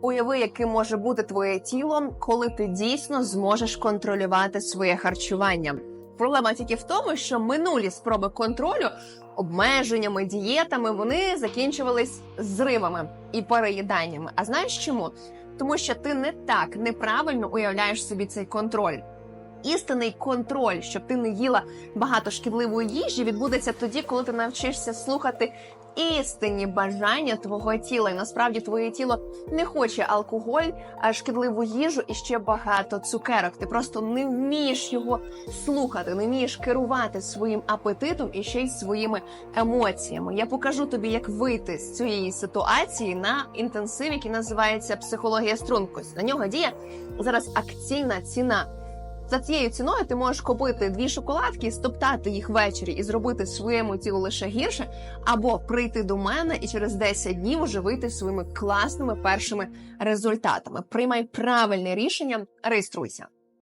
Уяви, яким може бути твоє тіло, коли ти дійсно зможеш контролювати своє харчування. Проблема тільки в тому, що минулі спроби контролю обмеженнями, дієтами вони закінчувались зривами і переїданнями. А знаєш чому? Тому що ти не так неправильно уявляєш собі цей контроль. Істинний контроль, щоб ти не їла багато шкідливої їжі, відбудеться тоді, коли ти навчишся слухати істинні бажання твого тіла. І насправді твоє тіло не хоче алкоголь, а шкідливу їжу і ще багато цукерок. Ти просто не вмієш його слухати, не вмієш керувати своїм апетитом і ще й своїми емоціями. Я покажу тобі, як вийти з цієї ситуації на інтенсив, який називається психологія стрункості. На нього діє зараз акційна ціна. За цією ціною ти можеш купити дві шоколадки, стоптати їх ввечері і зробити своєму тілу лише гірше, або прийти до мене і через 10 днів уже вийти своїми класними першими результатами. Приймай правильне рішення, реєструйся.